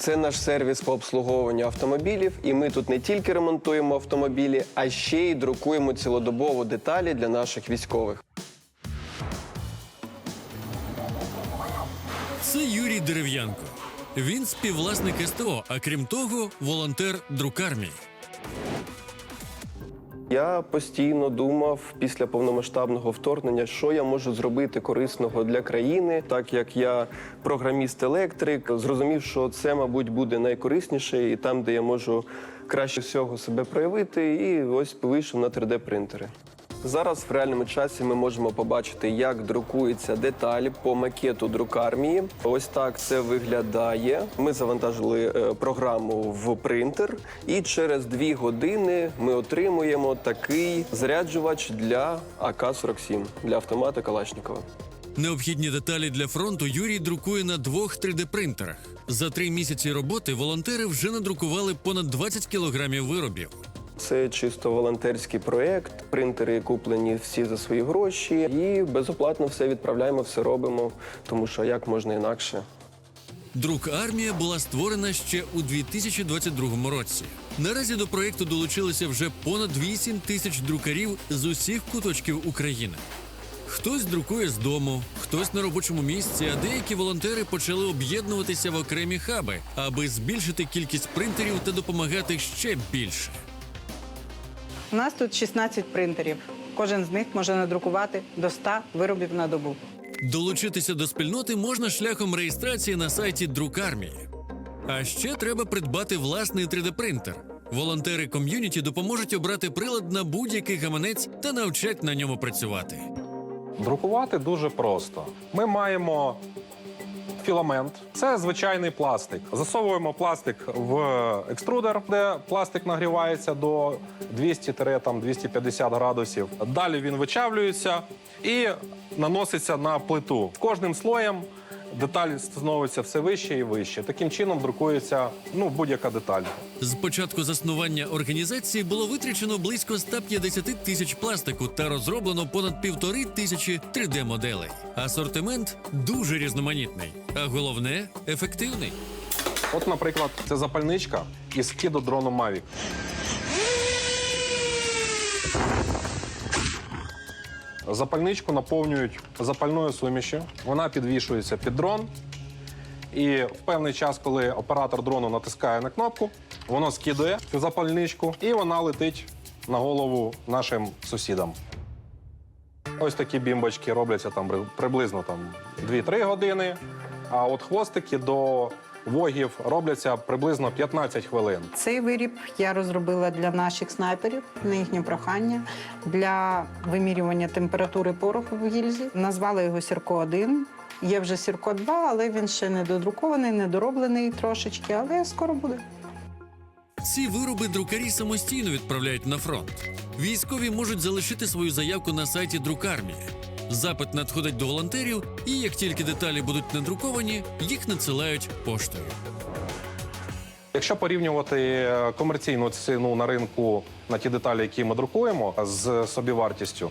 Це наш сервіс по обслуговуванню автомобілів, і ми тут не тільки ремонтуємо автомобілі, а ще й друкуємо цілодобово деталі для наших військових. Це Юрій Дерев'янко. Він співвласник СТО, а крім того, волонтер друкармії. Я постійно думав після повномасштабного вторгнення, що я можу зробити корисного для країни, так як я програміст-електрик, зрозумів, що це, мабуть, буде найкорисніше і там, де я можу краще всього себе проявити, і ось вийшов на 3D-принтери. Зараз в реальному часі ми можемо побачити, як друкується деталь по макету друкармії. Ось так це виглядає. Ми завантажили е, програму в принтер, і через дві години ми отримуємо такий заряджувач для АК-47 для автомата Калашникова. Необхідні деталі для фронту Юрій друкує на двох 3D-принтерах. За три місяці роботи волонтери вже надрукували понад 20 кілограмів виробів. Це чисто волонтерський проєкт. Принтери куплені всі за свої гроші, і безоплатно все відправляємо, все робимо, тому що як можна інакше. Друк армія була створена ще у 2022 році. Наразі до проєкту долучилися вже понад 8 тисяч друкарів з усіх куточків України. Хтось друкує з дому, хтось на робочому місці, а деякі волонтери почали об'єднуватися в окремі хаби, аби збільшити кількість принтерів та допомагати ще більше. У нас тут 16 принтерів. Кожен з них може надрукувати до 100 виробів на добу. Долучитися до спільноти можна шляхом реєстрації на сайті Друкармії. А ще треба придбати власний 3D-принтер. Волонтери ком'юніті допоможуть обрати прилад на будь-який гаманець та навчать на ньому працювати. Друкувати дуже просто. Ми маємо філамент. Це звичайний пластик. Засовуємо пластик в екструдер, де пластик нагрівається до 200-250 градусів. Далі він вичавлюється і наноситься на плиту. Кожним слоєм деталь становиться все вище і вище. Таким чином друкується ну, будь-яка деталь. З початку заснування організації було витрачено близько 150 тисяч пластику та розроблено понад півтори тисячі 3D-моделей. Асортимент дуже різноманітний, а головне ефективний. От, наприклад, це запальничка із кіду дрону Mavic. Запальничку наповнюють запальною сумішю. Вона підвішується під дрон. І в певний час, коли оператор дрону натискає на кнопку, воно скидує цю запальничку і вона летить на голову нашим сусідам. Ось такі бімбочки робляться там при- приблизно там 2-3 години. А от хвостики до вогів робляться приблизно 15 хвилин. Цей виріб я розробила для наших снайперів на їхнє прохання для вимірювання температури пороху в гільзі. Назвали його Сірко 1 Є вже Сірко 2 але він ще не додрукований, недороблений трошечки, але скоро буде. Ці вироби друкарі самостійно відправляють на фронт. Військові можуть залишити свою заявку на сайті Друкармії. Запит надходить до волонтерів, і як тільки деталі будуть надруковані, їх надсилають поштою. Якщо порівнювати е, комерційну ціну на ринку на ті деталі, які ми друкуємо, з собівартістю,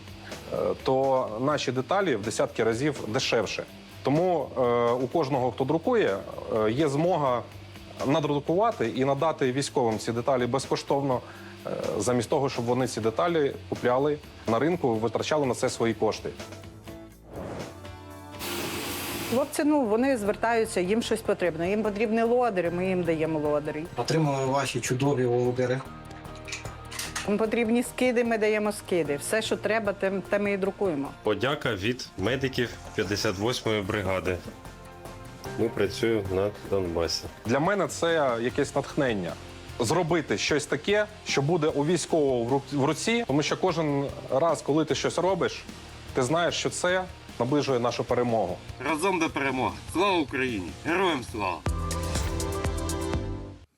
е, то наші деталі в десятки разів дешевше. Тому е, у кожного, хто друкує, є змога надрукувати і надати військовим ці деталі безкоштовно, е, замість того, щоб вони ці деталі купляли на ринку, витрачали на це свої кошти. Хлопці, ну вони звертаються, їм щось потрібно. Їм потрібні лодери, ми їм даємо лодери. Отримали ваші чудові володери. Їм потрібні скиди, ми даємо скиди. Все, що треба, те, те ми і друкуємо. Подяка від медиків 58-ї бригади. Ми працюємо на Донбасі. Для мене це якесь натхнення. Зробити щось таке, що буде у військового в в руці, тому що кожен раз, коли ти щось робиш, ти знаєш, що це наближує нашу перемогу. Разом до перемоги. Слава Україні! Героям слава!